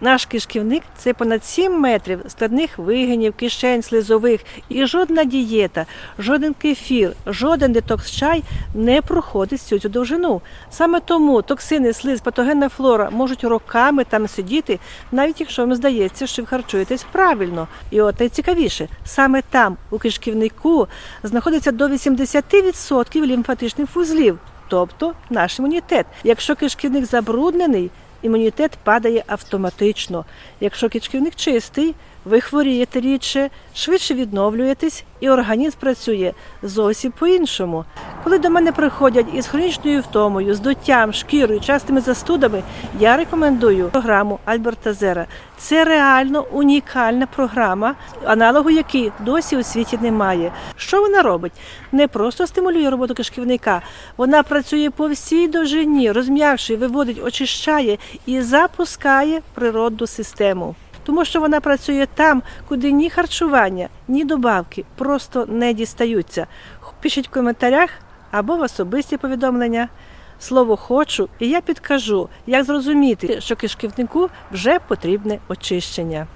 Наш кишківник це понад 7 метрів складних вигинів, кишень, слизових і жодна дієта, жоден кефір, жоден детокс-чай не проходить всю цю довжину. Саме тому токсини, слиз, патогенна флора можуть роками там сидіти, навіть якщо вам здається, що ви харчуєтесь правильно. І от найцікавіше, саме там, у кишківнику, знаходиться до 80% лімфатичних вузлів, тобто наш імунітет. Якщо кишківник забруднений, імунітет падає автоматично. Якщо кишківник чистий, ви хворієте рідше, швидше відновлюєтесь, і організм працює зовсім по-іншому. Коли до мене приходять із хронічною втомою, здуттям, шкірою, частими застудами, я рекомендую програму Альберта Зера. Це реально унікальна програма, аналогу якій досі у світі немає. Що вона робить? Не просто стимулює роботу кишківника, вона працює по всій довжині, розм'якшує, виводить, очищає і запускає природну систему. Тому що вона працює там, куди ні харчування, ні добавки просто не дістаються. Пишіть в коментарях або в особисті повідомлення. Слово хочу, і я підкажу, як зрозуміти, що кишківнику вже потрібне очищення.